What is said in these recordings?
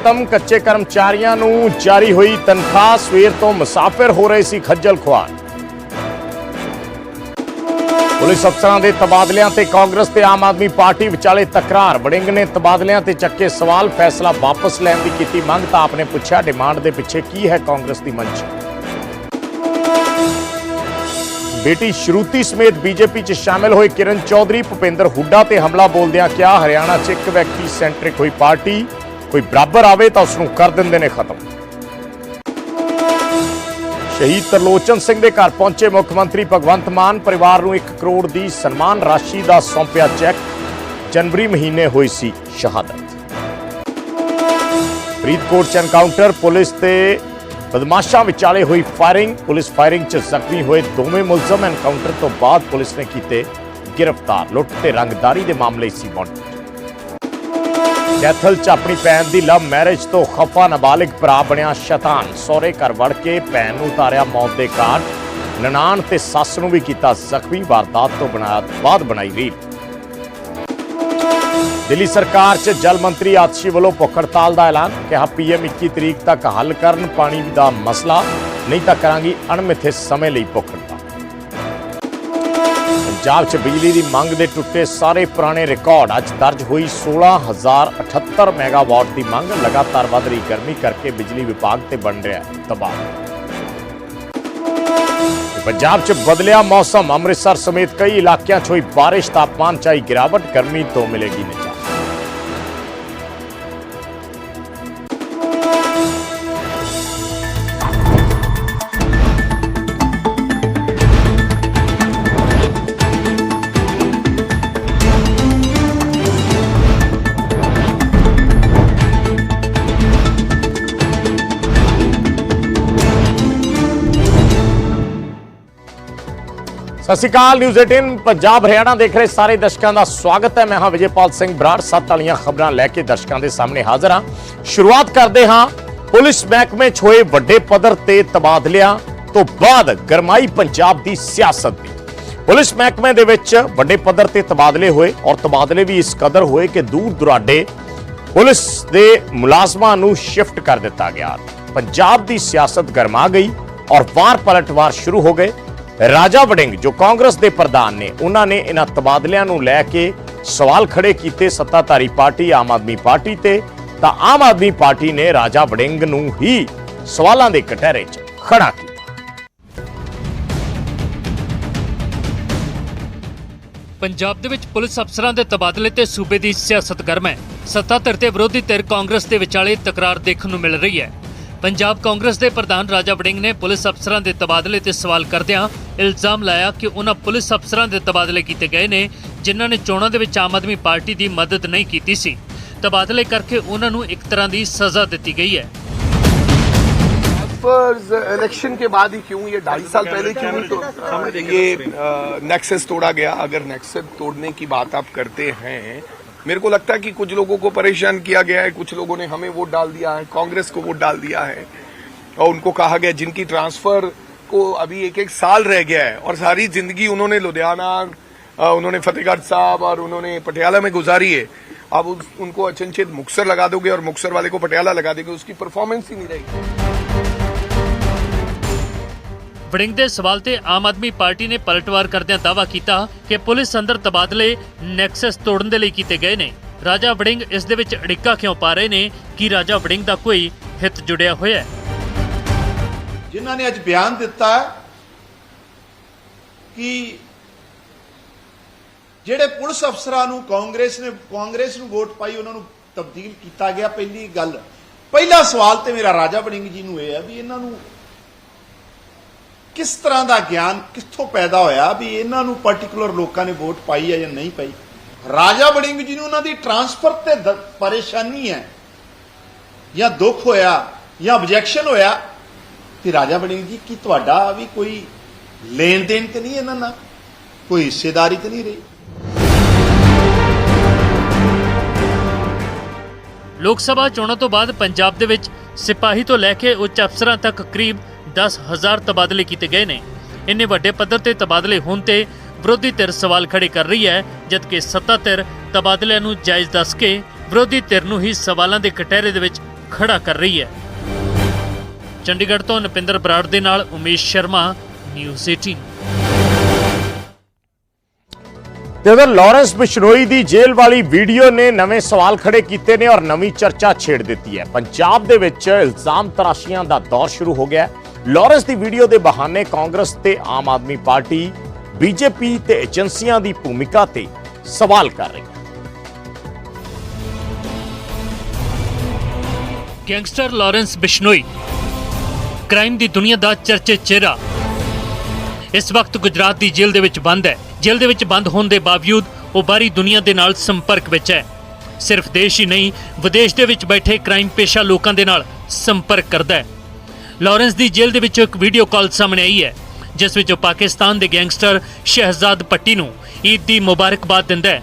ਖਤਮ ਕੱਚੇ ਕਰਮਚਾਰੀਆਂ ਨੂੰ ਜਾਰੀ ਹੋਈ ਤਨਖਾਹ ਸਵੇਰ ਤੋਂ ਮੁਸਾਫਿਰ ਹੋ ਰਹੇ ਸੀ ਖੱਜਲ ਖੁਆਰ। ਪੁਲਿਸ ਅਫਸਰਾਂ ਦੇ ਤਬਾਦਲਿਆਂ ਤੇ ਕਾਂਗਰਸ ਤੇ ਆਮ ਆਦਮੀ ਪਾਰਟੀ ਵਿਚਾਲੇ ਤਕਰਾਰ। ਵੜਿੰਗ ਨੇ ਤਬਾਦਲਿਆਂ ਤੇ ਚੱਕੇ ਸਵਾਲ, ਫੈਸਲਾ ਵਾਪਸ ਲੈਣ ਦੀ ਕੀਤੀ ਮੰਗ ਤਾਂ ਆਪਨੇ ਪੁੱਛਿਆ ਡਿਮਾਂਡ ਦੇ ਪਿੱਛੇ ਕੀ ਹੈ ਕਾਂਗਰਸ ਦੀ ਮੰਚ ਬੇਟੀ ਸ਼ਰੂਤੀ ਸਮੇਤ ਬੀਜੇਪੀ 'ਚ ਸ਼ਾਮਿਲ ਹੋਏ ਕਿਰਨ ਚੌਧਰੀ, ਭੁਪਿੰਦਰ ਹੁੱਡਾ ਤੇ ਹਮਲਾ ਬੋਲਦਿਆਂ ਕਿਹਾ, ਹਰਿਆਣਾ 'ਚ ਇੱਕ ਵਿਅਕਤੀ ਸੈਂਟਰਿਕ ਹੋਈ ਪਾਰਟੀ ਕੋਈ ਬਰਾਬਰ ਆਵੇ ਤਾਂ ਉਸ ਨੂੰ ਕਰ ਦਿੰਦੇ ਨੇ ਖਤਮ। ਸ਼ਹੀਦ ਤਰਲੋਚਨ ਸਿੰਘ ਦੇ ਘਰ ਪਹੁੰਚੇ ਮੁੱਖ ਮੰਤਰੀ ਭਗਵੰਤ ਮਾਨ ਪਰਿਵਾਰ ਨੂੰ 1 ਕਰੋੜ ਦੀ ਸਨਮਾਨ ਰਾਸ਼ੀ ਦਾ ਸੌਂਪਿਆ ਚੈੱਕ। ਜਨਵਰੀ ਮਹੀਨੇ ਹੋਈ ਸੀ ਸ਼ਹਾਦਤ। ਫਰੀਦਕੋਟ ਚ ਐਨਕਾਊਂਟਰ, ਪੁਲਿਸ ਤੇ ਬਦਮਾਸ਼ਾਂ ਵਿਚਾਲੇ ਹੋਈ ਫਾਇਰਿੰਗ। ਪੁਲਿਸ ਫਾਇਰਿੰਗ 'ਚ ਜ਼ਖਮੀ ਹੋਏ ਦੋਵੇਂ ਮੁਲਜ਼ਮ ਐਨਕਾਊਂਟਰ ਤੋਂ ਬਾਅਦ ਪੁਲਿਸ ਨੇ ਕੀਤੇ ਗ੍ਰਿਫਤਾਰ। ਲੁੱਟ ਤੇ ਰੰਗਦਾਰੀ ਦੇ ਮਾਮਲੇ ਸੀ ਬੌਂਡ ਕੈਥਲ ਚ ਆਪਣੀ ਭੈਣ ਦੀ ਲਵ ਮੈਰਿਜ ਤੋਂ ਖਫਾ ਨਾਬਾਲਿਗ ਭਰਾ ਬਣਿਆ ਸ਼ੈਤਾਨ। ਸਹੁਰੇ ਘਰ ਵੜ ਕੇ ਭੈਣ ਨੂੰ ਉਤਾਰਿਆ ਮੌਤ ਦੇ ਘਾਟ ਨਨਾਣ ਤੇ ਸੱਸ ਨੂੰ ਵੀ ਕੀਤਾ ਜ਼ਖਮੀ, ਵਾਰਦਾਤ ਤੋਂ ਬਣਾਇਆ ਬਾਅਦ ਬਣਾਈ ਰੀਲ। ਦਿੱਲੀ ਸਰਕਾਰ 'ਚ ਜਲ ਮੰਤਰੀ ਆਤਸ਼ੀ ਵੱਲੋਂ ਭੁੱਖ ਹੜਤਾਲ ਦਾ ਐਲਾਨ। ਕਿਹਾ ਪੀਐਮ 21 ਤਰੀਕ ਤੱਕ ਹੱਲ ਕਰਨ ਪਾਣੀ ਦਾ ਮਸਲਾ। ਨਹੀਂ ਤਾਂ ਕਰਾਂਗੀ ਅਣਮਿੱਥੇ ਸਮੇਂ ਲਈ ਭੁੱਖ ਹੜਤਾਲ। ਪੰਜਾਬ 'ਚ ਬਿਜਲੀ ਦੀ ਮੰਗ ਦੇ ਟੁੱਟੇ ਸਾਰੇ ਪੁਰਾਣੇ ਰਿਕਾਰਡ। ਅੱਜ ਦਰਜ ਹੋਈ 16078 ਮੈਗਾਵਾਟ ਦੀ ਮੰਗ। ਲਗਾਤਾਰ ਵਧ ਰਹੀ ਗਰਮੀ ਕਰਕੇ ਬਿਜਲੀ ਵਿਭਾਗ ਤੇ ਬਣ ਰਿਹਾ ਤਬਾਹ ਪੰਜਾਬ 'ਚ ਬਦਲਿਆ ਮੌਸਮ। ਅੰਮ੍ਰਿਤਸਰ ਸਮੇਤ ਕਈ ਇਲਾਕਿਆਂ 'ਚ ਹੋਈ ਬਾਰਿਸ਼। ਤਾਪਮਾਨ 'ਚ ਆਈ ਗਿਰਾਵਟ। ਗਰਮੀ ਤੋਂ ਮਿਲੇਗੀ ਨਿਜਾਤ ਸਤਿ ਸ਼੍ਰੀ ਅਕਾਲ ਨਿਊਜ਼ 18 ਪੰਜਾਬ, ਹਰਿਆਣਾ ਦੇਖ ਰਹੇ ਸਾਰੇ ਦਰਸ਼ਕਾਂ ਦਾ ਸਵਾਗਤ ਹੈ। ਮੈਂ ਹਾਂ ਵਿਜੇਪਾਲ ਸਿੰਘ ਬਰਾੜ, ਸੱਤ ਵਾਲੀਆਂ ਖਬਰਾਂ ਲੈ ਕੇ ਦਰਸ਼ਕਾਂ ਦੇ ਸਾਹਮਣੇ ਹਾਜ਼ਰ ਹਾਂ। ਸ਼ੁਰੂਆਤ ਕਰਦੇ ਹਾਂ, ਪੁਲਿਸ ਮਹਿਕਮੇ 'ਚ ਹੋਏ ਵੱਡੇ ਪੱਧਰ ਤੇ ਤਬਾਦਲਿਆਂ ਤੋਂ ਬਾਅਦ ਗਰਮਾਈ ਪੰਜਾਬ ਦੀ ਸਿਆਸਤ ਦੀ। ਪੁਲਿਸ ਮਹਿਕਮੇ ਦੇ ਵਿੱਚ ਵੱਡੇ ਪੱਧਰ ਤੇ ਤਬਾਦਲੇ ਹੋਏ ਔਰ ਤਬਾਦਲੇ ਵੀ ਇਸ ਕਦਰ ਹੋਏ ਕਿ ਦੂਰ ਦੁਰਾਡੇ ਪੁਲਿਸ ਦੇ ਮੁਲਾਜ਼ਮਾਂ ਨੂੰ ਸ਼ਿਫਟ ਕਰ ਦਿੱਤਾ ਗਿਆ। ਪੰਜਾਬ ਦੀ ਸਿਆਸਤ ਗਰਮਾ ਗਈ ਔਰ ਵਾਰ ਪਲਟਵਾਰ ਸ਼ੁਰੂ ਹੋ ਗਏ। ਰਾਜਾ ਵੜਿੰਗ, ਜੋ ਕਾਂਗਰਸ ਦੇ ਪ੍ਰਧਾਨ ਨੇ, ਉਹਨਾਂ ਨੇ ਇਹਨਾਂ ਤਬਾਦਲਿਆਂ ਨੂੰ ਲੈ ਕੇ ਸਵਾਲ ਖੜੇ ਕੀਤੇ ਸੱਤਾਧਾਰੀ ਪਾਰਟੀ, ਆਮ ਆਦਮੀ ਪਾਰਟੀ ਤੇ। ਤਾਂ ਆਮ ਆਦਮੀ ਪਾਰਟੀ ਨੇ ਰਾਜਾ ਵੜਿੰਗ ਨੂੰ ਹੀ ਸਵਾਲਾਂ ਦੇ ਕਟਹਿਰੇ 'ਚ ਖੜਾ ਕੀਤਾ। ਪੰਜਾਬ ਦੇ ਵਿੱਚ ਪੁਲਿਸ ਅਫਸਰਾਂ ਦੇ ਤਬਾਦਲੇ ਤੇ ਸੂਬੇ ਦੀ ਸਿਆਸਤ ਗਰਮ ਹੈ। ਸੱਤਾ ਧਿਰ ਤੇ ਵਿਰੋਧੀ ਧਿਰ ਕਾਂਗਰਸ ਦੇ ਵਿਚਾਲੇ ਤਕਰਾਰ ਦੇਖਣ ਨੂੰ ਮਿਲ ਰਹੀ ਹੈ। ਪੰਜਾਬ ਕਾਂਗਰਸ ਦੇ ਪ੍ਰਧਾਨ ਰਾਜਾ ਵੜਿੰਗ ਨੇ ਪੁਲਿਸ ਅਫਸਰਾਂ ਦੇ ਤਬਾਦਲੇ ਤੇ ਸਵਾਲ ਕਰਦਿਆਂ ਇਲਜ਼ਾਮ ਲਾਇਆ ਕਿ ਉਹਨਾਂ ਪੁਲਿਸ ਅਫਸਰਾਂ ਦੇ ਤਬਾਦਲੇ ਕੀਤੇ ਗਏ ਨੇ ਜਿਨ੍ਹਾਂ ਨੇ ਚੋਣਾਂ ਦੇ ਵਿੱਚ ਆਮ ਆਦਮੀ ਪਾਰਟੀ ਦੀ ਮਦਦ ਨਹੀਂ ਕੀਤੀ ਸੀ ਤਬਾਦਲੇ ਕਰਕੇ ਉਹਨਾਂ ਨੂੰ ਇੱਕ ਤਰ੍ਹਾਂ ਦੀ ਸਜ਼ਾ ਦਿੱਤੀ ਗਈ ਹੈ फर्ज इलेक्शन के बाद ही क्यों ये ढाई साल पहले क्यों नहीं तो ये नेक्सस तोड़ा गया अगर नेक्सस तोड़ने की बात आप करते हैं मेरे को लगता है कि कुछ लोगों को परेशान किया गया है कुछ लोगों ने हमें वोट डाल दिया है कांग्रेस को वोट डाल दिया है और उनको कहा गया जिनकी ट्रांसफर को अभी एक एक साल रह गया है और सारी जिंदगी उन्होंने लुधियाना अ, उन्होंने फतेहगढ़ साहब और उन्होंने पटियाला में गुजारी है अब उस, उनको अचनचेत मुक्सर लगा दोगे और मुक्सर वाले को पटियाला लगा दोगे उसकी परफॉर्मेंस ही नहीं रहेगी ਵੜਿੰਗ ਦੇ ਸਵਾਲ ਤੇ ਆਮ ਆਦਮੀ ਪਾਰਟੀ ਨੇ ਪਲਟਵਾਰ ਕਰਦਿਆਂ ਦਾਅਵਾ ਕੀਤਾ ਕਿ ਪੁਲਿਸ ਅੰਦਰ ਤਬਾਦਲੇ ਨੈਕਸਸ ਤੋੜਨ ਦੇ ਲਈ ਕੀਤੇ ਗਏ ਨੇ ਰਾਜਾ ਵੜਿੰਗ ਇਸ ਦੇ ਵਿੱਚ ਅੜਿੱਕਾ ਕਿਉਂ ਪਾ ਰਹੇ ਨੇ ਕਿ ਰਾਜਾ ਵੜਿੰਗ ਦਾ ਕੋਈ ਹਿੱਤ ਜੁੜਿਆ ਹੋਇਆ ਹੈ ਜਿਨ੍ਹਾਂ ਨੇ ਅੱਜ ਬਿਆਨ ਦਿੱਤਾ ਕਿ ਜਿਹੜੇ ਪੁਲਿਸ ਅਫਸਰਾਂ ਨੂੰ ਕਾਂਗਰਸ ਨੇ, ਕਾਂਗਰਸ ਨੂੰ ਵੋਟ ਪਾਈ, ਉਹਨਾਂ ਨੂੰ ਤਬਦੀਲ ਕੀਤਾ ਗਿਆ ਪਹਿਲੀ ਗੱਲ। ਪਹਿਲਾ ਸਵਾਲ ਤੇ ਮੇਰਾ ਰਾਜਾ ਵੜਿੰਗ ਜੀ ਨੂੰ ਇਹ ਹੈ ਵੀ ਇਹਨਾਂ ਨੂੰ ਕਿਸ ਤਰ੍ਹਾਂ ਦਾ ਗਿਆਨ, ਕਿੱਥੋਂ ਪੈਦਾ ਹੋਇਆ ਵੀ ਇਹਨਾਂ ਨੂੰ ਪਾਰਟਿਕੂਲਰ ਲੋਕਾਂ ਨੇ ਵੋਟ ਪਾਈ ਹੈ ਜਾਂ ਨਹੀਂ ਪਾਈ? ਰਾਜਾ ਵੜਿੰਗ ਜੀ ਨੂੰ ਉਹਨਾਂ ਦੀ ਟਰਾਂਸਫਰ ਤੇ ਪਰੇਸ਼ਾਨੀ ਹੈ ਜਾਂ ਦੁੱਖ ਹੋਇਆ ਜਾਂ ਆਬਜੈਕਸ਼ਨ ਹੋਇਆ ਤੇ ਰਾਜਾ ਬਣਿੰਗ ਜੀ, ਕੀ ਤੁਹਾਡਾ ਵੀ ਕੋਈ ਲੈਣ ਦੇਣ ਤੇ ਨਹੀਂ ਇਹਨਾਂ ਨਾਲ? ਕੋਈ ਹਿੱਸੇਦਾਰੀ ਤੇ ਨਹੀਂ ਰਹੀ? ਲੋਕ ਸਭਾ ਚੋਣਾਂ ਤੋਂ ਬਾਅਦ ਪੰਜਾਬ ਦੇ ਵਿੱਚ ਸਿਪਾਹੀ ਤੋਂ ਲੈ ਕੇ ਉੱਚ ਅਫਸਰਾਂ ਤੱਕ ਕਰੀਬ 10000 ਤਬਾਦਲੇ ਕੀਤੇ ਗਏ ਨੇ। ਇੰਨੇ ਵੱਡੇ ਪੱਧਰ ਤੇ ਤਬਾਦਲੇ ਹੋਣ ਤੇ ਵਿਰੋਧੀ ਧਿਰ ਸਵਾਲ ਖੜੇ ਕਰ ਰਹੀ ਹੈ, ਜਦਕਿ ਸੱਤਾ ਧਿਰ ਤਬਾਦਲਿਆਂ ਨੂੰ ਜਾਇਜ਼ ਦੱਸ ਕੇ ਵਿਰੋਧੀ ਧਿਰ ਨੂੰ ਹੀ ਸਵਾਲਾਂ ਦੇ ਕਟਹਿਰੇ ਦੇ ਵਿੱਚ ਖੜਾ ਕਰ ਰਹੀ ਹੈ। ਚੰਡੀਗੜ੍ਹ ਤੋਂ ਨਪਿੰਦਰ ਬਰਾੜ ਦੇ ਨਾਲ ਉਮੇਸ਼ ਸ਼ਰਮਾ ਨਿਊਜ਼ 18 ਤੇ ਉਧਰ ਲਾਰੈਂਸ ਬਿਸ਼ਨੋਈ ਦੀ ਜੇਲ੍ਹ ਵਾਲੀ ਵੀਡੀਓ ਨੇ ਨਵੇਂ ਸਵਾਲ ਖੜੇ ਕੀਤੇ ਨੇ ਔਰ ਨਵੀਂ ਚਰਚਾ ਛੇੜ ਦਿੱਤੀ ਹੈ ਪੰਜਾਬ ਦੇ ਵਿੱਚ ਇਲਜ਼ਾਮ ਤਰਾਸ਼ੀਆਂ ਦਾ ਦੌਰ ਸ਼ੁਰੂ ਹੋ ਗਿਆ ਲਾਰੈਂਸ ਦੀ ਵੀਡੀਓ ਦੇ ਬਹਾਨੇ ਕਾਂਗਰਸ ਤੇ ਆਮ ਆਦਮੀ ਪਾਰਟੀ ਬੀਜੇਪੀ ਤੇ ਏਜੰਸੀਆਂ ਦੀ ਭੂਮਿਕਾ ਤੇ ਸਵਾਲ ਕਰ ਰਹੀ ਹੈ। ਗੈਂਗਸਟਰ ਲਾਰੈਂਸ ਬਿਸ਼ਨੋਈ ਕ੍ਰਾਈਮ ਦੀ ਦੁਨੀਆ ਦਾ ਚਰਚੇ ਚਿਹਰਾ। ਇਸ ਵਕਤ ਗੁਜਰਾਤ ਦੀ ਜੇਲ੍ਹ ਦੇ ਵਿੱਚ ਬੰਦ ਹੈ। ਜੇਲ੍ਹ ਦੇ ਵਿੱਚ ਬੰਦ ਹੋਣ ਦੇ ਬਾਵਜੂਦ ਉਹ ਬਾਹਰੀ ਦੁਨੀਆ ਦੇ ਨਾਲ ਸੰਪਰਕ ਵਿੱਚ ਹੈ। ਸਿਰਫ ਦੇਸ਼ ਹੀ ਨਹੀਂ, ਵਿਦੇਸ਼ ਦੇ ਵਿੱਚ ਬੈਠੇ ਕ੍ਰਾਈਮ ਪੇਸ਼ਾ ਲੋਕਾਂ ਦੇ ਨਾਲ ਸੰਪਰਕ ਕਰਦਾ ਹੈ। ਲਾਰੈਂਸ ਦੀ ਜੇਲ੍ਹ ਦੇ ਵਿੱਚੋਂ ਇੱਕ ਵੀਡੀਓ ਕਾਲ ਸਾਹਮਣੇ ਆਈ ਹੈ, ਜਿਸ ਵਿੱਚ ਉਹ ਪਾਕਿਸਤਾਨ ਦੇ ਗੈਂਗਸਟਰ ਸ਼ਹਿਜ਼ਾਦ ਪੱਟੀ ਨੂੰ ਈਦ ਦੀ ਮੁਬਾਰਕਬਾਦ ਦਿੰਦਾ ਹੈ।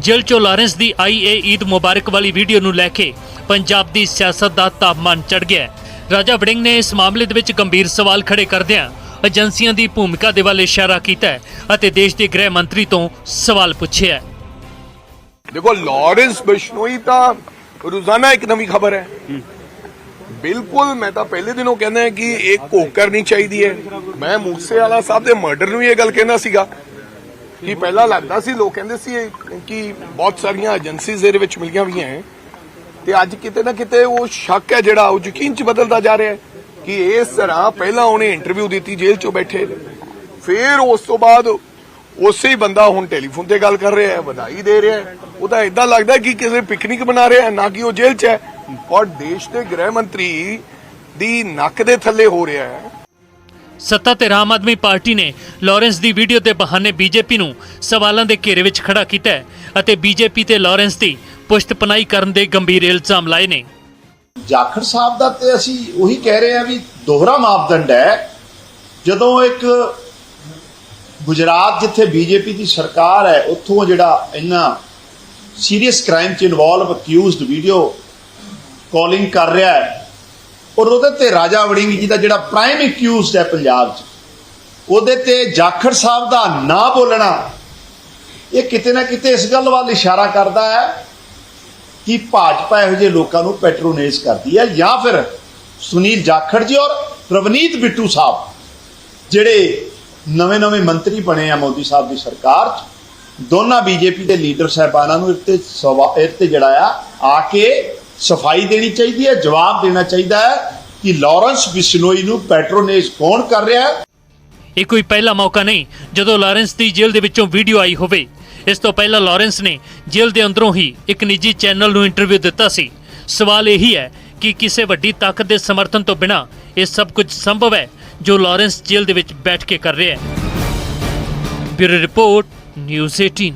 ਜੇਲ੍ਹ ਚੋਂ ਲਾਰੈਂਸ ਦੀ ਆਈ ਇਹ ਈਦ ਮੁਬਾਰਕ ਵਾਲੀ ਵੀਡੀਓ ਨੂੰ ਲੈ ਕੇ ਪੰਜਾਬ ਦੀ ਸਿਆਸਤ ਦਾ ਤਾਪਮਾਨ ਚੜ ਗਿਆ ਰਾਜਾ ਵੜਿੰਗ ਨੇ ਇਸ ਮਾਮਲੇ ਦੇ ਵਿੱਚ ਗੰਭੀਰ ਸਵਾਲ ਖੜੇ ਕਰਦਿਆਂ ਏਜੰਸੀਆਂ ਦੀ ਭੂਮਿਕਾ ਦੇ ਵੱਲ ਇਸ਼ਾਰਾ ਕੀਤਾ ਅਤੇ ਦੇਸ਼ ਦੇ ਗ੍ਰਹਿ ਮੰਤਰੀ ਤੋਂ ਸਵਾਲ ਪੁੱਛਿਆ ਦੇਖੋ, ਲਾਰੈਂਸ ਬਿਸ਼ਨੋਈ ਤਾਂ ਰੋਜ਼ਾਨਾ ਇੱਕ ਨਵੀਂ ਖਬਰ ਹੈ। ਬਿਲਕੁਲ, ਮੈਂ ਤਾਂ ਪਹਿਲੇ ਦਿਨੋਂ ਕਹਿੰਦਾ ਕਿ ਇਹ ਕੋਕ ਕਰਨੀ ਚਾਹੀਦੀ ਹੈ। ਮੈਂ ਮੂਸੇ ਵਾਲਾ ਸਾਹਿਬ ਦੇ ਮਰਡਰ ਨੂੰ ਇਹ ਗੱਲ ਕਹਿੰਦਾ ਸੀਗਾ ਕਿ ਪਹਿਲਾਂ ਲੱਗਦਾ ਸੀ, ਲੋਕ ਕਹਿੰਦੇ ਸੀ ਕਿ ਬਹੁਤ ਸਾਰੀਆਂ ਏਜੰਸੀਜ਼ ਇਹਦੇ ਵਿੱਚ ਮਿਲੀਆਂ ਵੀ ਹੈ। ਤੇ ਅੱਜ ਕਿਤੇ ਨਾ ਕਿਤੇ ਉਹ ਸ਼ੱਕ ਹੈ ਜਿਹੜਾ, ਉਹ ਯਕੀਨ ਚ ਬਦਲਦਾ ਜਾ ਰਿਹਾ ਹੈ ਕਿ ਇਸ ਤਰ੍ਹਾਂ ਪਹਿਲਾਂ ਉਹਨੇ ਇੰਟਰਵਿਊ ਦਿੱਤੀ, ਜੇਲ੍ਹ ਚੋਂ ਬੈਠੇ ਫਿਰ ਉਸ ਤੋਂ ਬਾਅਦ ਉਸੇ ਹੀ ਬੰਦਾ ਹੁਣ ਟੈਲੀਫੋਨ ਤੇ ਗੱਲ ਕਰ ਰਿਹਾ ਹੈ, ਵਧਾਈ ਦੇ ਰਿਹਾ ਹੈ। ਉਹ ਤਾਂ ਇਦਾਂ ਲੱਗਦਾ ਕਿ ਕਿਸੇ ਪਿਕਨਿਕ ਬਣਾ ਰਿਹਾ ਹੈ, ਨਾ ਕਿ ਉਹ ਜੇਲ੍ਹ 'ਚ ਹੈ। ਔਰ ਦੇਸ਼ ਦੇ ਗ੍ਰਹਿ ਮੰਤਰੀ ਦੀ ਨੱਕ ਦੇ ਥੱਲੇ ਹੋ ਰਿਹਾ ਹੈ। ਸੱਤਾ ਤੇ ਆਮ ਆਦਮੀ ਪਾਰਟੀ ਨੇ ਲਾਰੈਂਸ ਦੀ ਵੀਡੀਓ ਦੇ ਬਹਾਨੇ ਬੀਜੇਪੀ ਨੂੰ ਸਵਾਲਾਂ ਦੇ ਘੇਰੇ ਵਿੱਚ ਖੜਾ ਕੀਤਾ ਹੈ ਅਤੇ ਬੀਜੇਪੀ ਤੇ ਲਾਰੈਂਸ ਦੀ ਪੁਸ਼ਤਪਨਾਈ ਕਰਨ ਦੇ ਗੰਭੀਰ ਇਲਜ਼ਾਮ ਲਾਏ ਨੇ। ਜਾਖੜ ਸਾਹਿਬ ਦਾ ਤੇ ਅਸੀਂ ਉਹੀ ਕਹਿ ਰਹੇ ਆ ਵੀ ਦੋਹਰਾ ਮਾਪਦੰਡ ਹੈ। ਜਦੋਂ ਇੱਕ ਗੁਜਰਾਤ ਜਿੱਥੇ ਬੀਜੇਪੀ ਦੀ ਸਰਕਾਰ ਹੈ, ਉੱਥੋਂ ਜਿਹੜਾ ਇੰਨਾ ਸੀਰੀਅਸ ਕ੍ਰਾਈਮ 'ਚ ਇਨਵੋਲਵ ਅਕਿਊਜ਼ਡ ਵੀਡੀਓ ਕਾਲਿੰਗ ਕਰ ਰਿਹਾ ਹੈ ਔਰ ਉਹਦੇ ਤੇ ਰਾਜਾ ਵੜਿੰਗ ਜੀ ਦਾ ਜਿਹੜਾ ਪ੍ਰਾਈਮ ਅਕਿਊਜ਼ਡ ਹੈ ਪੰਜਾਬ 'ਚ, ਉਹਦੇ ਤੇ ਜਾਖੜ ਸਾਹਿਬ ਦਾ ਨਾਂ ਬੋਲਣਾ, ਇਹ ਕਿਤੇ ਨਾ ਕਿਤੇ ਇਸ ਗੱਲ ਵੱਲ ਇਸ਼ਾਰਾ ਕਰਦਾ ਹੈ ਕਿ ਭਾਜਪਾ ਇਹੋ ਜਿਹੇ ਲੋਕਾਂ ਨੂੰ ਪੈਟਰੋਨੇਜ ਕਰਦੀ ਹੈ ਜਾਂ ਫਿਰ ਸੁਨੀਲ ਜਾਖੜ ਜੀ ਔਰ ਰਵਨੀਤ ਬਿੱਟੂ ਸਾਹਿਬ, ਜਿਹੜੇ ਨਵੇਂ-ਨਵੇਂ ਮੰਤਰੀ ਬਣੇ ਆ ਮੋਦੀ ਸਾਹਿਬ ਦੀ ਸਰਕਾਰ 'ਚ, ਦੋਨਾਂ ਬੀਜੇਪੀ ਦੇ ਲੀਡਰ ਸਾਹਿਬਾਨਾਂ ਨੂੰ ਇੱਥੇ ਸਵਾ- ਇਹ ਤੇ ਜਿਹੜਾ ਆ ਆ ਕੇ ਸਫ਼ਾਈ ਦੇਣੀ ਚਾਹੀਦੀ ਹੈ, ਜਵਾਬ ਦੇਣਾ ਚਾਹੀਦਾ ਹੈ ਕਿ ਲਾਰੈਂਸ ਬਿਸ਼ਨੋਈ ਨੂੰ ਪੈਟਰੋਨੇਜ ਕੌਣ ਕਰ ਰਿਹਾ ਹੈ? ਇਹ ਕੋਈ ਪਹਿਲਾ ਮੌਕਾ ਨਹੀਂ, ਜਦੋਂ ਲਾਰੈਂਸ ਦੀ ਜੇਲ੍ਹ ਦੇ ਵਿੱਚੋਂ ਵੀਡੀਓ ਆਈ ਹੋਵੇ। ਇਸ ਤੋਂ ਪਹਿਲਾਂ ਲਾਰੈਂਸ ਨੇ ਜੇਲ੍ਹ ਦੇ ਅੰਦਰੋਂ ਹੀ ਇੱਕ ਨਿੱਜੀ ਚੈਨਲ ਨੂੰ ਇੰਟਰਵਿਊ ਦਿੱਤਾ ਸੀ। ਸਵਾਲ ਇਹੀ ਹੈ ਕਿ ਕਿਸੇ ਵੱਡੀ ਤਾਕਤ ਦੇ ਸਮਰਥਨ ਤੋਂ ਬਿਨਾਂ ਇਹ ਸਭ ਕੁਝ ਸੰਭਵ ਹੈ ਜੋ ਲਾਰੈਂਸ ਜੇਲ੍ਹ ਦੇ ਵਿੱਚ ਬੈਠ ਕੇ ਕਰ ਰਿਹਾ ਹੈ। ਬਿਊਰੋ ਰਿਪੋਰਟ, ਨਿਊਜ਼ 18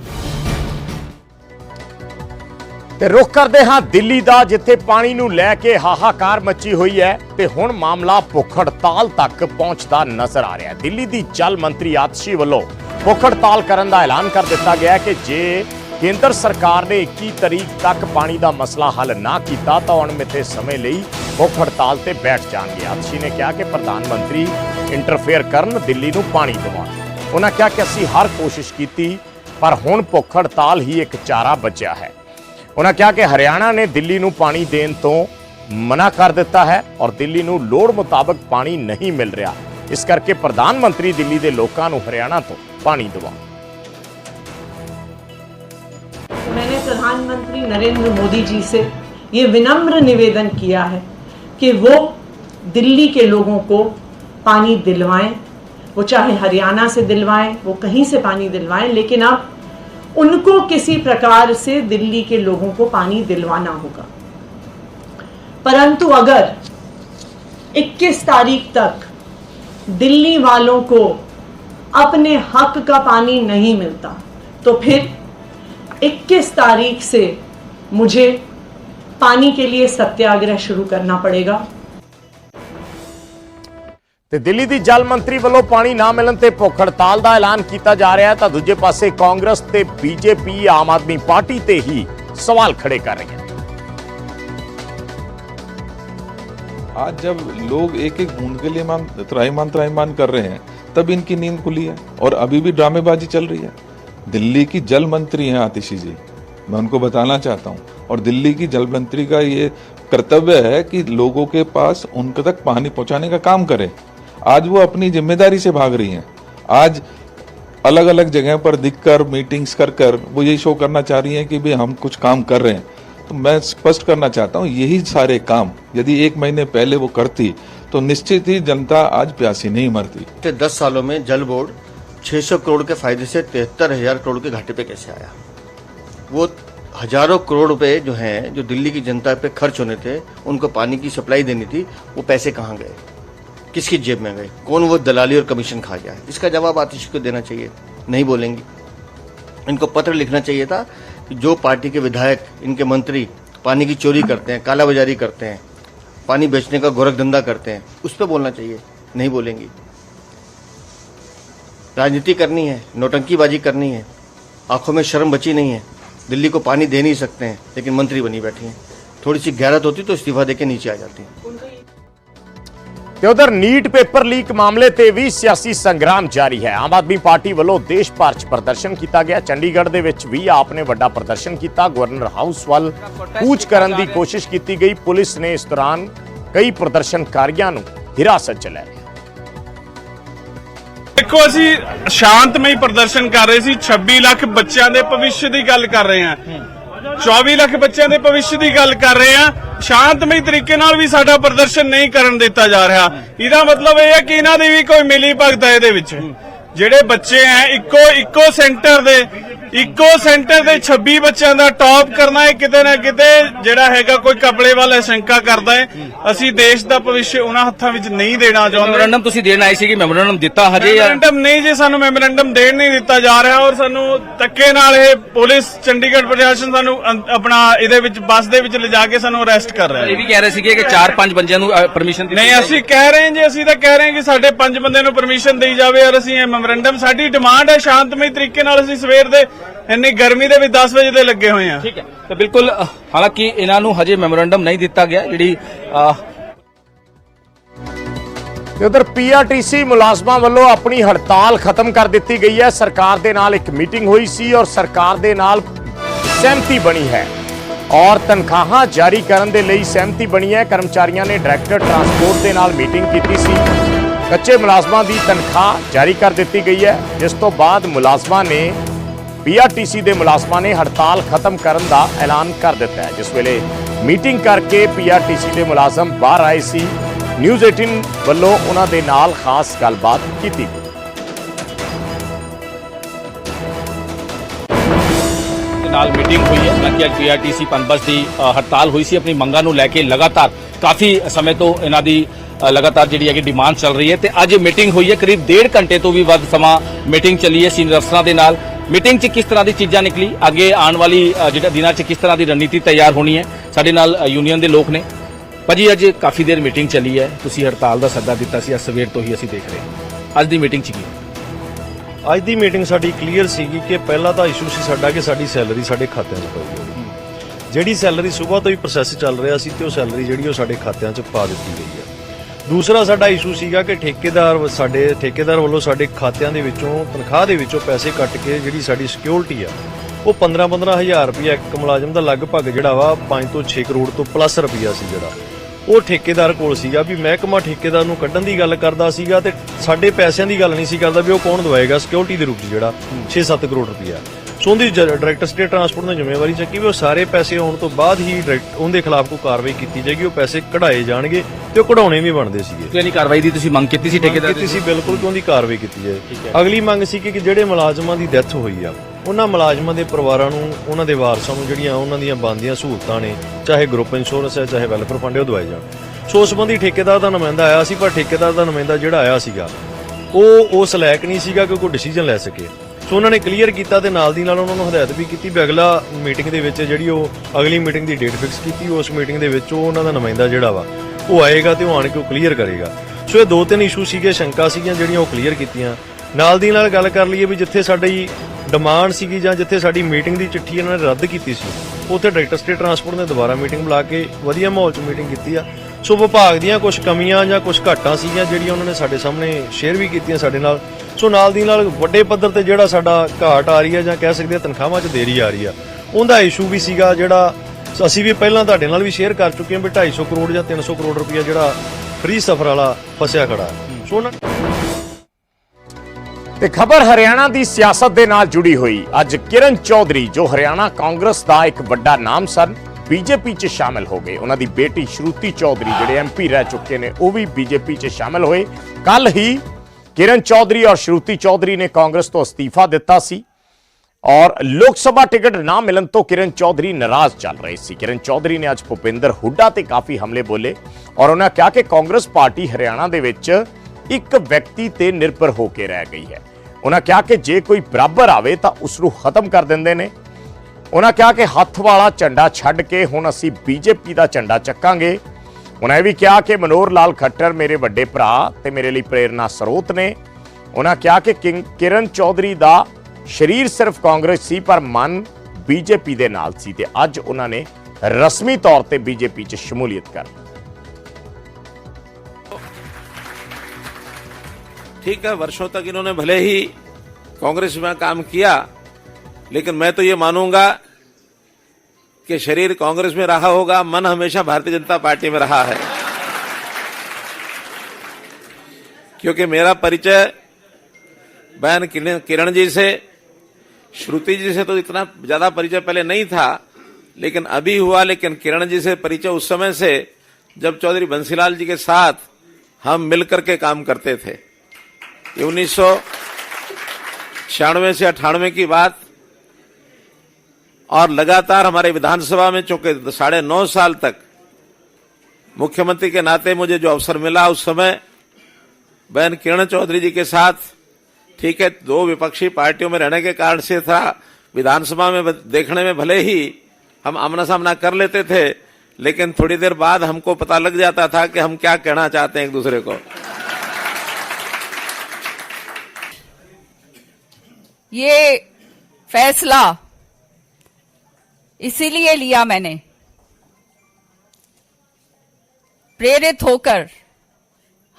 ਤੇ ਰੁਖ ਕਰਦੇ ਹਾਂ ਦਿੱਲੀ ਦਾ, ਜਿੱਥੇ ਪਾਣੀ ਨੂੰ ਲੈ ਕੇ ਹਾਹਾਕਾਰ ਮੱਚੀ ਹੋਈ ਹੈ ਤੇ ਹੁਣ ਮਾਮਲਾ ਭੁੱਖ ਹੜਤਾਲ ਤੱਕ ਪਹੁੰਚਦਾ ਨਜ਼ਰ ਆ ਰਿਹਾ ਹੈ। ਦਿੱਲੀ ਦੀ ਜਲ ਮੰਤਰੀ ਆਤਸ਼ੀ ਵੱਲੋਂ ਭੁੱਖ ਹੜਤਾਲ ਕਰਨ ਦਾ ਐਲਾਨ ਕਰ ਦਿੱਤਾ ਗਿਆ ਕਿ ਜੇ ਕੇਂਦਰ ਸਰਕਾਰ ਨੇ 21 ਤਰੀਕ ਤੱਕ ਪਾਣੀ ਦਾ ਮਸਲਾ ਹੱਲ ਨਾ ਕੀਤਾ, ਤਾਂ ਅਣਮਿੱਥੇ ਸਮੇਂ ਲਈ ਭੁੱਖ ਹੜਤਾਲ ਤੇ ਬੈਠ ਜਾਣਗੇ। ਆਤਸ਼ੀ ਨੇ ਕਿਹਾ ਕਿ ਪ੍ਰਧਾਨ ਮੰਤਰੀ ਇੰਟਰਫੇਅਰ ਕਰਨ, ਦਿੱਲੀ ਨੂੰ ਪਾਣੀ ਦਿਵਾਉਣ। ਉਹਨਾਂ ਕਿਹਾ ਕਿ ਅਸੀਂ ਹਰ ਕੋਸ਼ਿਸ਼ ਕੀਤੀ, ਪਰ ਹੁਣ ਭੁੱਖ ਹੜਤਾਲ ਹੀ ਇੱਕ ਚਾਰਾ ਬਚਿਆ ਹੈ। ਉਹਨਾਂ ਕਿਹਾ ਕਿ ਹਰਿਆਣਾ ਨੇ ਦਿੱਲੀ ਨੂੰ ਪਾਣੀ ਦੇਣ ਤੋਂ ਮਨਾ ਕਰ ਦਿੱਤਾ ਹੈ ਔਰ ਦਿੱਲੀ ਨੂੰ ਲੋੜ ਮੁਤਾਬਕ ਪਾਣੀ ਨਹੀਂ ਮਿਲ ਰਿਹਾ ਇਸ ਕਰਕੇ ਪ੍ਰਧਾਨ ਮੰਤਰੀ ਦਿੱਲੀ ਦੇ ਲੋਕਾਂ ਨੂੰ ਹਰਿਆਣਾ ਤੋਂ ਪਾਣੀ ਦਿਵਾਉਣ मैंने प्रधानमंत्री नरेंद्र मोदी जी से ये विनम्र निवेदन किया है कि वो दिल्ली के लोगों को पानी दिलवाएं वो चाहे हरियाणा से दिलवाएं वो कहीं से पानी दिलवाएं लेकिन अब उनको किसी प्रकार से दिल्ली के लोगों को पानी दिलवाना होगा। परंतु अगर 21 तारीख तक दिल्ली वालों को अपने हक का पानी नहीं मिलता तो फिर 21 तारीख से मुझे पानी के लिए सत्याग्रह शुरू करना पड़ेगा। ਤੇ ਦਿੱਲੀ ਦੀ ਜਲ ਮੰਤਰੀ ਵੱਲੋਂ ਪਾਣੀ ਨਾ ਮਿਲਣ ਤੇ ਭੁੱਖ ਹੜਤਾਲ ਦਾ ਐਲਾਨ ਕੀਤਾ ਜਾ ਰਿਹਾ ਹੈ ਤਾਂ ਦੂਜੇ ਪਾਸੇ ਕਾਂਗਰਸ ਤੇ ਬੀਜੇਪੀ ਆਮ ਆਦਮੀ ਪਾਰਟੀ ਤੇ ਹੀ ਸਵਾਲ ਖੜੇ ਕਰ ਰਹੀ ਹੈ आज जब लोग एक एक बूंद के लिए मान त्राईमान त्राईमान कर रहे हैं तब इनकी नींद खुली है और अभी भी ड्रामेबाजी चल रही है दिल्ली की जल मंत्री हैं आतिशी जी मैं उनको बताना चाहता हूँ और दिल्ली की जल मंत्री का ये कर्तव्य है कि लोगों के पास उनके तक पानी पहुंचाने का काम करें आज वो अपनी ज़िम्मेदारी से भाग रही हैं। आज अलग अलग जगह पर दिखकर मीटिंग्स कर कर, वो ये शो करना चाह रही हैं कि भाई हम कुछ काम कर रहे हैं। तो मैं स्पष्ट करना चाहता हूँ, यही सारे काम, यदि एक महीने पहले वो करती तो निश्चित ही जनता आज प्यासी नहीं मरती। दस सालों में जल बोर्ड 600 करोड़ के फ़ायदे से तिहत्तर हज़ार करोड़ के घाटे पे कैसे आया? वो हज़ारों करोड़ रुपए जो हैं, जो दिल्ली की जनता पे खर्च होने थे, उनको पानी की सप्लाई देनी थी, वो पैसे कहाँ गए? किसकी जेब में गए कौन वो दलाली और कमीशन खा गया इसका जवाब आतिशी को देना चाहिए नहीं बोलेंगी। इनको पत्र लिखना चाहिए था कि जो पार्टी के विधायक, इनके मंत्री पानी की चोरी करते हैं, कालाबाजारी करते हैं, पानी बेचने का गोरख धंधा करते हैं, उस पर बोलना चाहिए, नहीं बोलेंगी। राजनीति करनी है, नोटंकीबाजी करनी है, आँखों में शर्म बची नहीं है, दिल्ली को पानी दे नहीं सकते हैं, लेकिन मंत्री बनी बैठी हैं। थोड़ी सी गैरत होती तो इस्तीफा देके नीचे आ जाती ਤੇ ਉਧਰ ਨੀਟ ਪੇਪਰ ਲੀਕ ਮਾਮਲੇ ਤੇ ਵੀ ਸਿਆਸੀ ਸੰਗਰਾਮ ਜਾਰੀ ਹੈ। ਆਮ ਆਦਮੀ ਪਾਰਟੀ ਵੱਲੋਂ ਦੇਸ਼ ਭਰ 'ਚ ਪ੍ਰਦਰਸ਼ਨ ਕੀਤਾ ਗਿਆ। ਚੰਡੀਗੜ੍ਹ ਦੇ ਵਿੱਚ ਵੀ ਆਪ ਨੇ ਵੱਡਾ ਪ੍ਰਦਰਸ਼ਨ ਕੀਤਾ। ਗਵਰਨਰ ਹਾਊਸ ਵੱਲ ਕੂਚ ਕਰਨ ਦੀ ਕੋਸ਼ਿਸ਼ ਕੀਤੀ ਗਈ। ਪੁਲਿਸ ਨੇ ਇਸ ਦੌਰਾਨ ਕਈ ਪ੍ਰਦਰਸ਼ਨਕਾਰੀਆਂ ਨੂੰ ਹਿਰਾਸਤ 'ਚ ਲੈ ਲਿਆ। ਦੇਖੋ, ਅਸੀਂ ਸ਼ਾਂਤਮਈ ਪ੍ਰਦਰਸ਼ਨ ਕਰ ਰਹੇ ਸੀ। 26 ਲੱਖ ਬੱਚਿਆਂ ਦੇ ਭਵਿੱਖ ਦੀ ਗੱਲ ਕਰ ਰਹੇ ਹਾਂ। 24 ਲੱਖ ਬੱਚਿਆਂ ਦੇ ਭਵਿੱਖ ਦੀ ਗੱਲ ਕਰ ਰਹੇ ਆ। ਸ਼ਾਂਤਮਈ ਤਰੀਕੇ ਨਾਲ ਵੀ ਸਾਡਾ ਪ੍ਰਦਰਸ਼ਨ ਨਹੀਂ ਕਰਨ ਦਿੱਤਾ ਜਾ ਰਿਹਾ। ਇਹਦਾ ਮਤਲਬ ਇਹ ਹੈ ਕਿ ਇਹਨਾਂ ਦੀ ਵੀ ਕੋਈ ਮਿਲੀ ਭਗਤ ਹੈ ਇਹਦੇ ਵਿੱਚ। ਜਿਹੜੇ ਬੱਚੇ ਹੈ ਇੱਕੋ ਇੱਕੋ ਸੈਂਟਰ ਦੇ ਇੱਕੋ ਸੈਂਟਰ ਦੇ 26 ਬੱਚਿਆਂ ਦਾ ਟੌਪ ਕਰਨਾ ਹੈ ਕਿਤੇ ਨਾ ਕਿਤੇ ਜਿਹੜਾ ਹੈਗਾ ਕੋਈ ਕਪੜੇ ਵਾਲਾ ਸ਼ੰਕਾ ਕਰਦਾ ਹੈ। ਅਸੀਂ ਦੇਸ਼ ਦਾ ਭਵਿੱਖ ਉਹਨਾਂ ਹੱਥਾਂ ਵਿੱਚ ਨਹੀਂ ਦੇਣਾ ਚਾਹੁੰਦੇ। ਮੈਮੋਰੰਡਮ ਤੁਸੀਂ ਦੇਣ ਆਏ ਸੀ ਕਿ ਮੈਮੋਰੰਡਮ ਦਿੱਤਾ ਹਜੇ ਮੈਮੋਰੰਡਮ ਨਹੀਂ ਜੀ ਸਾਨੂੰ ਮੈਮੋਰੰਡਮ ਦੇਣ ਨਹੀਂ ਦਿੱਤਾ ਜਾ ਰਿਹਾ ਔਰ ਸਾਨੂੰ ਧੱਕੇ ਨਾਲ ਇਹ ਪੁਲਿਸ ਚੰਡੀਗੜ੍ਹ ਪ੍ਰਸ਼ਾਸਨ ਸਾਨੂੰ ਆਪਣਾ ਇਹਦੇ ਵਿੱਚ ਬੱਸ ਦੇ ਵਿੱਚ ਲਿਜਾ ਕੇ ਸਾਨੂੰ ਅਰੈਸਟ ਕਰ ਰਿਹਾ ਹੈ। ਇਹ ਵੀ ਕਹਿ ਰਹੇ ਸੀਗੇ ਕਿ 4-5 ਬੰਦਿਆਂ ਨੂੰ ਪਰਮਿਸ਼ਨ ਦਿੱਤੀ ਨਹੀਂ ਅਸੀਂ ਕਹਿ ਰਹੇ ਜੀ ਅਸੀਂ ਤਾਂ ਕਹਿ ਰਹੇ ਕਿ ਸਾਡੇ ਪੰਜ ਬੰਦਿਆਂ ਨੂੰ ਪਰਮਿਸ਼ਨ ਦੇਈ ਜਾਵੇ ਔਰ ਅਸੀਂ ਇਹ ਮੈਮੋਰੰਡਮ ਸਾਡੀ ਡਿਮਾਂਡ ਹੈ ਸ਼ਾਂਤਮਈ ਤਰੀਕੇ ਨਾਲ ਅਸੀਂ ਸਵੇਰ ਦੇ ਇੰਨੀ ਗਰਮੀ ਦੇ ਵਿੱਚ 10 ਵਜੇ ਦੇ ਲੱਗੇ ਹੋਏ ਹਾਂ ਠੀਕ ਹੈ। ਤਾਂ ਬਿਲਕੁਲ ਅ, ਹਾਲਾਂਕਿ ਇਹਨਾਂ ਨੂੰ ਹਜੇ ਮੈਮੋਰੰਡਮ ਨਹੀਂ ਦਿੱਤਾ ਗਿਆ ਜਿਹੜੀ ਅ, ਤੇ ਉਧਰ ਪੀਆਰਟੀਸੀ ਮੁਲਾਜ਼ਮਾਂ ਵੱਲੋਂ ਆਪਣੀ ਹੜਤਾਲ ਖਤਮ ਕਰ ਦਿੱਤੀ ਗਈ ਹੈ। ਸਰਕਾਰ ਦੇ ਨਾਲ ਇੱਕ ਮੀਟਿੰਗ ਹੋਈ ਸੀ ਔਰ ਸਰਕਾਰ ਦੇ ਨਾਲ ਸਹਿਮਤੀ ਬਣੀ ਹੈ। ਔਰ ਤਨਖਾਹਾਂ ਜਾਰੀ ਕਰਨ ਦੇ ਲਈ ਸਹਿਮਤੀ ਬਣੀ ਹੈ। ਕਰਮਚਾਰੀਆਂ ਨੇ ਡਾਇਰੈਕਟਰ ਟਰਾਂਸਪੋਰਟ ਦੇ ਨਾਲ ਮੀਟਿੰਗ ਕੀਤੀ ਸੀ। ਕੱਚੇ ਮੁਲਾਜ਼ਮਾਂ ਦੀ ਤਨਖਾਹ ਜਾਰੀ ਕਰ ਦਿੱਤੀ ਗਈ ਹੈ। ਜਿਸ ਤੋਂ ਬਾਅਦ ਮੁਲਾਜ਼ਮਾਂ ਨੇ ਪੀਆਰਟੀਸੀ ਦੇ ਮੁਲਾਜ਼ਮਾਂ ਨੇ ਹੜਤਾਲ ਖਤਮ ਕਰਨ ਦਾ ਐਲਾਨ ਕਰ ਦਿੱਤਾ ਹੈ। ਜਿਸ ਵੇਲੇ ਮੀਟਿੰਗ ਕਰਕੇ ਪੀਆਰਟੀਸੀ ਦੇ ਮੁਲਾਜ਼ਮ ਬਾਹਰ ਆਏ ਸੀ। ਨਿਊਜ਼ 18 ਵੱਲੋਂ ਉਹਨਾਂ ਦੇ ਨਾਲ ਖਾਸ ਗੱਲਬਾਤ ਕੀਤੀ ਨਾਲ ਮੀਟਿੰਗ ਹੋਈ ਹੈ। ਹਾਲਾਂਕਿ ਅੱਜ ਪੀਆਰਟੀਸੀ ਪਨਬਸ ਦੀ ਹੜਤਾਲ ਹੋਈ ਸੀ। ਆਪਣੀ ਮੰਗਾਂ ਨੂੰ ਲੈ ਕੇ ਲਗਾਤਾਰ ਕਾਫੀ ਸਮੇਂ ਤੋਂ ਇਹਨਾਂ ਦੀ ਲਗਾਤਾਰ ਜਿਹੜੀ ਹੈਗੀ ਡਿਮਾਂਡ ਚੱਲ ਰਹੀ ਹੈ। ਤੇ ਅੱਜ ਮੀਟਿੰਗ ਹੋਈ ਹੈ। ਕਰੀਬ ਡੇਢ ਘੰਟੇ ਤੋਂ ਵੀ ਵੱਧ ਸਮਾਂ ਮੀਟਿੰਗ ਚੱਲੀ ਹੈ। ਸੀਨੀਅਰ ਅਫਸਰਾਂ ਦੇ ਨਾਲ ਮੀਟਿੰਗ 'ਚ ਕਿਸ ਤਰ੍ਹਾਂ ਦੀ ਚੀਜ਼ਾਂ ਨਿਕਲੀ? ਅੱਗੇ ਆਉਣ ਵਾਲੀ ਜਿਹੜਾ ਦਿਨਾਂ 'ਚ ਕਿਸ ਤਰ੍ਹਾਂ ਦੀ ਰਣਨੀਤੀ ਤਿਆਰ ਹੋਣੀ ਹੈ? ਸਾਡੇ ਨਾਲ ਯੂਨੀਅਨ ਦੇ ਲੋਕ ਨੇ। ਭਾਜੀ, ਅੱਜ ਕਾਫੀ ਦੇਰ ਮੀਟਿੰਗ ਚੱਲੀ ਹੈ। ਤੁਸੀਂ ਹੜਤਾਲ ਦਾ ਸੱਦਾ ਦਿੱਤਾ ਸੀ। ਅੱਜ ਸਵੇਰ ਤੋਂ ਹੀ ਅਸੀਂ ਦੇਖ ਰਹੇ ਹਾਂ। ਅੱਜ ਦੀ ਮੀਟਿੰਗ 'ਚ ਕੀ? ਅੱਜ ਦੀ ਮੀਟਿੰਗ ਸਾਡੀ ਕਲੀਅਰ ਸੀਗੀ ਕਿ ਪਹਿਲਾ ਤਾਂ ਇਸ਼ੂ ਸੀ ਸਾਡਾ ਕਿ ਸਾਡੀ ਸੈਲਰੀ ਸਾਡੇ ਖਾਤਿਆਂ 'ਚ ਪਈ ਜਿਹੜੀ ਸੈਲਰੀ ਸਵੇਰ ਤੋਂ ਹੀ ਪ੍ਰੋਸੈਸ ਚੱਲ ਰਿਹਾ ਸੀ ਤੇ ਉਹ ਸੈਲਰੀ ਜਿਹੜੀ ਉਹ ਸਾਡੇ ਖਾਤਿਆਂ 'ਚ ਪਾ ਦਿੱਤੀ ਗਈ ਹੈ। ਦੂਸਰਾ ਸਾਡਾ ਇਸ਼ੂ ਸੀਗਾ ਕਿ ਠੇਕੇਦਾਰ ਸਾਡੇ ਠੇਕੇਦਾਰ ਵੱਲੋਂ ਸਾਡੇ ਖਾਤਿਆਂ ਦੇ ਵਿੱਚੋਂ ਤਨਖਾਹ ਦੇ ਵਿੱਚੋਂ ਪੈਸੇ ਕੱਟ ਕੇ ਜਿਹੜੀ ਸਾਡੀ ਸਿਕਿਉਰਿਟੀ ਆ ਉਹ 15-15 ਹਜ਼ਾਰ ਰੁਪਇਆ ਇੱਕ ਮੁਲਾਜ਼ਮ ਦਾ ਲਗਭਗ ਜਿਹੜਾ ਵਾ 5 ਤੋਂ 6 ਕਰੋੜ ਤੋਂ ਪਲੱਸ ਰੁਪਇਆ ਸੀ ਜਿਹੜਾ। ਉਹ ਠੇਕੇਦਾਰ ਕੋਲ ਸੀਗਾ ਵੀ ਮਹਿਕਮਾ ਠੇਕੇਦਾਰ ਨੂੰ ਕੱਢਣ ਦੀ ਗੱਲ ਕਰਦਾ ਸੀਗਾ ਤੇ ਸਾਡੇ ਪੈਸਿਆਂ ਦੀ ਗੱਲ ਨਹੀਂ ਸੀ ਕਰਦਾ ਵੀ ਉਹ ਕੌਣ ਦਵਾਏਗਾ ਸਿਕਿਉਰਿਟੀ ਦੇ ਰੂਪ 'ਚ ਜਿਹੜਾ 6-7 ਕਰੋੜ ਰੁਪਇਆ ਸੋ ਉਹਦੀ ਡਾਇਰੈਕਟਰ ਸਟੇਟ ਟਰਾਂਸਪੋਰਟ ਨੇ ਜ਼ਿੰਮੇਵਾਰੀ ਚੱਕੀ ਵੀ ਉਹ ਸਾਰੇ ਪੈਸੇ ਆਉਣ ਤੋਂ ਬਾਅਦ ਹੀ ਉਹਦੇ ਖਿਲਾਫ ਕੋਈ ਕਾਰਵਾਈ ਕੀਤੀ ਜਾਏਗੀ ਉਹ ਪੈਸੇ ਕਢਾਏ ਜਾਣਗੇ ਤੇ ਉਹ ਕਢਾਉਣੇ ਵੀ ਬਣਦੇ ਸੀਗੇ। ਯਾਨੀ ਕਾਰਵਾਈ ਦੀ ਤੁਸੀਂ ਮੰਗ ਕੀਤੀ ਸੀ ਠੇਕੇਦਾਰ ਕੀਤੀ ਸੀ ਬਿਲਕੁਲ ਕਿ ਉਹਦੀ ਕਾਰਵਾਈ ਕੀਤੀ ਜਾਏ। ਅਗਲੀ ਮੰਗ ਸੀ ਕਿ ਜਿਹੜੇ ਮੁਲਾਜ਼ਮਾਂ ਦੀ ਡੈਥ ਹੋਈ ਆ ਉਹਨਾਂ ਮੁਲਾਜ਼ਮਾਂ ਦੇ ਪਰਿਵਾਰਾਂ ਨੂੰ ਉਹਨਾਂ ਦੇ ਵਾਰਸਾਂ ਨੂੰ ਜਿਹੜੀਆਂ ਉਹਨਾਂ ਦੀਆਂ ਬਣਦੀਆਂ ਸਹੂਲਤਾਂ ਨੇ ਚਾਹੇ ਗਰੁੱਪ ਇੰਸ਼ੋਰੈਂਸ ਹੈ ਚਾਹੇ ਵੈਲਫੇਅਰ ਫੰਡ ਹੈ ਉਹ ਦਵਾਏ ਜਾਣ। ਸੋ ਉਸ ਸੰਬੰਧੀ ਠੇਕੇਦਾਰ ਦਾ ਨੁਮਾਇੰਦਾ ਆਇਆ ਸੀ ਪਰ ਠੇਕੇਦਾਰ ਦਾ ਨੁਮਾਇੰਦਾ ਜਿਹੜਾ ਆਇਆ ਸੀਗਾ ਉਹ ਉਸ ਲਾਇਕ ਨਹੀਂ ਸੀਗਾ ਕਿ ਕੋਈ ਡਿਸੀਜਨ ਲੈ ਸਕੇ। ਸੋ ਉਹਨਾਂ ਨੇ ਕਲੀਅਰ ਕੀਤਾ ਤੇ ਨਾਲ ਦੀ ਨਾਲ ਉਹਨਾਂ ਨੂੰ ਹਦਾਇਤ ਵੀ ਕੀਤੀ ਵੀ ਅਗਲਾ ਮੀਟਿੰਗ ਦੇ ਵਿੱਚ ਜਿਹੜੀ ਉਹ ਅਗਲੀ ਮੀਟਿੰਗ ਦੀ ਡੇਟ ਫਿਕਸ ਕੀਤੀ, ਉਸ ਮੀਟਿੰਗ ਦੇ ਵਿੱਚ ਉਹ ਉਹਨਾਂ ਦਾ ਨੁਮਾਇੰਦਾ ਜਿਹੜਾ ਵਾ, ਉਹ ਆਏਗਾ ਤੇ ਉਹ ਆਣ ਕੇ ਉਹ ਕਲੀਅਰ ਕਰੇਗਾ। ਸੋ ਇਹ ਦੋ ਤਿੰਨ ਇਸ਼ੂ ਸੀਗੇ, ਸ਼ੰਕਾ ਸੀਗੀਆਂ ਜਿਹੜੀਆਂ ਉਹ ਕਲੀਅਰ ਕੀਤੀਆਂ। ਨਾਲ ਦੀ ਨਾਲ ਗੱਲ ਕਰ ਲਈਏ ਵੀ ਜਿੱਥੇ ਸਾਡੀ ਡਿਮਾਂਡ ਸੀਗੀ ਜਾਂ ਜਿੱਥੇ ਸਾਡੀ ਮੀਟਿੰਗ ਦੀ ਚਿੱਠੀ ਇਹਨਾਂ ਨੇ ਰੱਦ ਕੀਤੀ ਸੀ, ਉੱਥੇ ਡਾਇਰੈਕਟਰ ਸਟੇਟ ਟਰਾਂਸਪੋਰਟ ਨੇ ਦੁਬਾਰਾ ਮੀਟਿੰਗ ਬੁਲਾ ਕੇ ਵਧੀਆ ਮਾਹੌਲ 'ਚ ਮੀਟਿੰਗ ਕੀਤੀ ਆ। ਸੋ ਵਿਭਾਗ ਦੀਆਂ ਕੁਝ ਕਮੀਆਂ ਜਾਂ ਕੁਝ ਘਾਟਾਂ ਸੀਗੀਆਂ ਜਿਹੜੀਆਂ ਉਹਨਾਂ ਨੇ ਸਾਡੇ ਸਾਹਮਣੇ ਸ਼ੇਅਰ ਵੀ ਕੀਤੀਆਂ ਸਾਡੇ ਨਾਲ। ਸੋ ਨਾਲ ਦੀ ਨਾਲ ਵੱਡੇ ਪੱਧਰ ਤੇ ਜਿਹੜਾ ਸਾਡਾ ਘਾਟ ਆ ਰਹੀ ਹੈ ਜਾਂ ਕਹਿ ਸਕਦੇ ਆ ਤਨਖਾਹਾਂ 'ਚ ਦੇਰੀ ਆ ਰਹੀ ਆ, ਉਹਦਾ ਇਸ਼ੂ ਵੀ ਸੀਗਾ ਜਿਹੜਾ ਅਸੀਂ ਵੀ ਪਹਿਲਾਂ ਤੁਹਾਡੇ ਨਾਲ ਵੀ ਸ਼ੇਅਰ ਕਰ ਚੁੱਕੇ ਹਾਂ ਵੀ 250 ਕਰੋੜ ਜਾਂ 300 ਕਰੋੜ ਰੁਪਇਆ ਜਿਹੜਾ ਫ੍ਰੀ ਸਫਰ ਵਾਲਾ ਫਸਿਆ ਖੜਾ। ਸੋ ਉਹਨਾਂ ਤੇ ਖਬਰ ਹਰਿਆਣਾ ਦੀ ਸਿਆਸਤ ਦੇ ਨਾਲ ਜੁੜੀ ਹੋਈ। ਅੱਜ ਕਿਰਨ ਚੌਧਰੀ, ਜੋ ਹਰਿਆਣਾ ਕਾਂਗਰਸ ਦਾ ਇੱਕ ਵੱਡਾ ਨਾਮ ਸਨ ਬੀਜੇਪੀ 'ਚ ਸ਼ਾਮਲ ਹੋ ਗਏ। ਉਹਨਾਂ ਦੀ ਬੇਟੀ ਸ਼ਰੂਤੀ ਚੌਧਰੀ ਜਿਹੜੇ ਐਮਪੀ ਰਹਿ ਚੁੱਕੇ ਨੇ, ਉਹ ਵੀ ਬੀਜੇਪੀ 'ਚ ਸ਼ਾਮਲ ਹੋਏ। ਕੱਲ ਹੀ ਕਿਰਨ ਚੌਧਰੀ ਔਰ ਸ਼ਰੂਤੀ ਚੌਧਰੀ ਨੇ ਕਾਂਗਰਸ ਤੋਂ ਅਸਤੀਫਾ ਦਿੱਤਾ ਸੀ ਔਰ ਲੋਕ ਸਭਾ ਟਿਕਟ ਨਾ ਮਿਲਣ ਤੋਂ ਕਿਰਨ ਚੌਧਰੀ ਨਾਰਾਜ਼ ਚੱਲ ਰਹੇ ਸੀ। ਕਿਰਨ ਚੌਧਰੀ ਨੇ ਅੱਜ ਭੁਪਿੰਦਰ ਹੁੱਡਾ ਤੇ ਕਾਫੀ ਹਮਲੇ ਬੋਲੇ ਔਰ ਉਹਨਾਂ ਕਿਹਾ ਕਿ ਕਾਂਗਰਸ ਪਾਰਟੀ ਹਰਿਆਣਾ ਦੇ ਵਿੱਚ ਇੱਕ ਵਿਅਕਤੀ ਤੇ ਨਿਰਭਰ ਹੋ ਕੇ ਰਹਿ ਗਈ ਹੈ। ਉਹਨਾਂ ਕਿਹਾ ਕਿ ਜੇ ਕੋਈ ਬਰਾਬਰ ਆਵੇ ਤਾਂ ਉਸ ਨੂੰ ਖਤਮ ਕਰ ਦਿੰਦੇ ਨੇ। ਉਹਨਾਂ ਕਿਹਾ ਕਿ ਹੱਥ ਵਾਲਾ ਝੰਡਾ ਛੱਡ ਕੇ ਹੁਣ ਅਸੀਂ ਬੀਜੇਪੀ ਦਾ ਝੰਡਾ ਚੱਕਾਂਗੇ ਉਹਨਾਂ ਇਹ ਵੀ ਕਿਹਾ ਕਿ ਮਨੋਹਰ ਲਾਲ ਖੱਟਰ ਮੇਰੇ ਵੱਡੇ ਭਰਾ ਤੇ ਮੇਰੇ ਲਈ ਪ੍ਰੇਰਨਾ ਸਰੋਤ ਨੇ ਉਹਨਾਂ ਕਿਹਾ ਕਿ ਕਿੰਗ- ਕਿਰਨ ਚੌਧਰੀ ਦਾ ਸਰੀਰ ਸਿਰਫ ਕਾਂਗਰਸ ਸੀ ਪਰ ਮਨ ਬੀਜੇਪੀ ਦੇ ਨਾਲ ਸੀ ਤੇ ਅੱਜ ਉਹਨਾਂ ਨੇ ਰਸਮੀ ਤੌਰ ਤੇ ਬੀਜੇਪੀ 'ਚ ਸ਼ਮੂਲੀਅਤ ਕਰ ਲਈ। ठीक है वर्षों तक इन्होंने भले ही कांग्रेस में काम किया लेकिन मैं तो ये मानूँगा कि शरीर कांग्रेस में रहा होगा, मन हमेशा भारतीय जनता पार्टी में रहा है। क्योंकि मेरा परिचय बहन किरण जी से, श्रुति जी से तो इतना ज़्यादा परिचय पहले नहीं था, लेकिन अभी हुआ, लेकिन किरण जी से परिचय उस समय से, जब चौधरी बंसीलाल जी के साथ हम मिलकर के काम करते थे। उन्नीस सौ से अठानवे की बात और लगातार हमारे विधानसभा में, चूँकि साढ़े नौ साल तक मुख्यमंत्री के नाते मुझे जो अवसर मिला उस समय, बहन किरण चौधरी जी के साथ, ठीक है, दो विपक्षी पार्टियों में रहने के कारण से था, विधानसभा में देखने में भले ही हम आमना सामना कर लेते थे, लेकिन थोड़ी देर बाद हमको पता लग जाता था कि हम क्या कहना चाहते हैं एक दूसरे को। ये फैसला इसीलिए लिया मैंने। प्रेरित होकर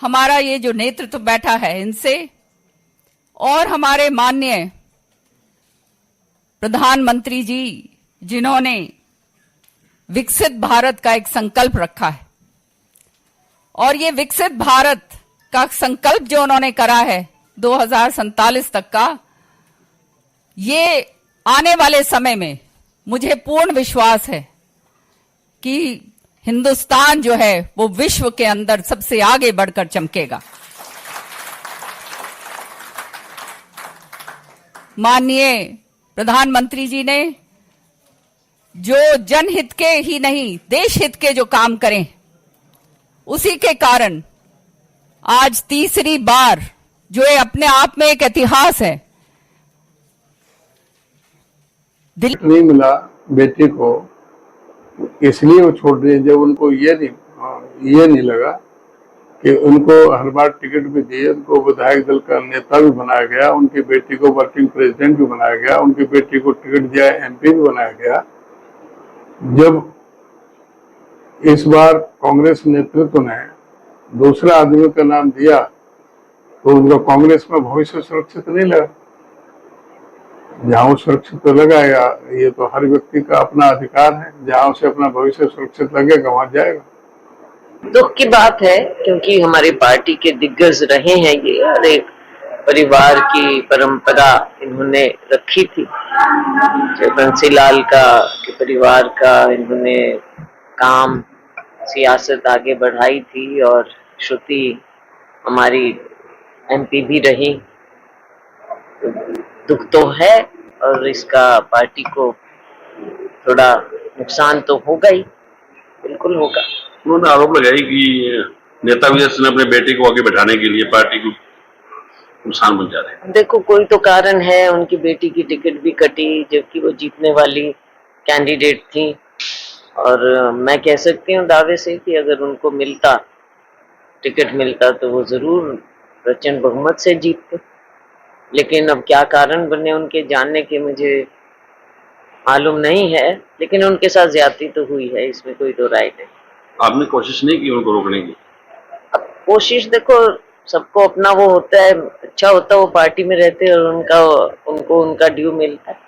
हमारा ये जो नेतृत्व बैठा है इनसे और हमारे माननीय प्रधानमंत्री जी, जिन्होंने विकसित भारत का एक संकल्प रखा है। और ये विकसित भारत का संकल्प जो उन्होंने करा है दो तक का, ये आने वाले समय में मुझे पूर्ण विश्वास है कि हिंदुस्तान जो है, वो विश्व के अंदर सबसे आगे बढ़कर चमकेगा। माननीय प्रधानमंत्री जी ने जो जनहित के ही नहीं देश हित के जो काम करें, उसी के कारण आज तीसरी बार जो ये अपने आप में एक इतिहास है दिल्ली नहीं मिला बेटी को। इसलिए वो छोड़ रही है जब उनको ये नहीं हाँ, ये नहीं लगा कि उनको हर बार टिकट भी दिए उनको विधायक दल का नेता भी बनाया गया उनकी बेटी को वर्किंग प्रेसिडेंट भी बनाया गया उनकी बेटी को टिकट दिया एमपी भी बनाया गया। जब इस बार कांग्रेस नेतृत्व ने दूसरे आदमी का नाम दिया तो उनका कांग्रेस में भविष्य सुरक्षित नहीं लगा। जहाँ वो सुरक्षित तो लगाएगा ये तो हर व्यक्ति का अपना अधिकार है जहाँ उसे अपना भविष्य सुरक्षित लगेगा वहां जाएगा दुख की बात है क्योंकि हमारी पार्टी के दिग्गज रहे हैं ये और एक परिवार की परंपरा इन्होंने रखी थी जो बंसीलाल का के परिवार का इन्होंने काम सियासत आगे बढ़ाई थी और श्रुति हमारी एमपी भी रही दुख तो है और इसका पार्टी को थोड़ा नुकसान तो होगा ही। बिल्कुल होगा। उन्होंने आरोप लगाई कि नेता विजय ने अपने बेटे को आगे बैठाने के लिए पार्टी को नुकसान पहुँचा रहे हैं। देखो कोई तो कारण है उनकी बेटी की टिकट भी कटी जबकि वो जीतने वाली कैंडिडेट थी। और मैं कह सकती हूँ दावे से कि अगर उनको मिलता टिकट मिलता तो वो ज़रूर प्रचंड बहुमत से जीतते। लेकिन अब क्या कारण बने उनके जानने के मुझे मालूम नहीं है लेकिन उनके साथ ज़्यादा तो हुई है इसमें कोई दो राय नहीं। आपने कोशिश नहीं की उनको रोकने की? अब कोशिश देखो सबको अपना वो होता है अच्छा होता है वो पार्टी में रहते हैं और उनका उनको उनका ड्यू मिलता है।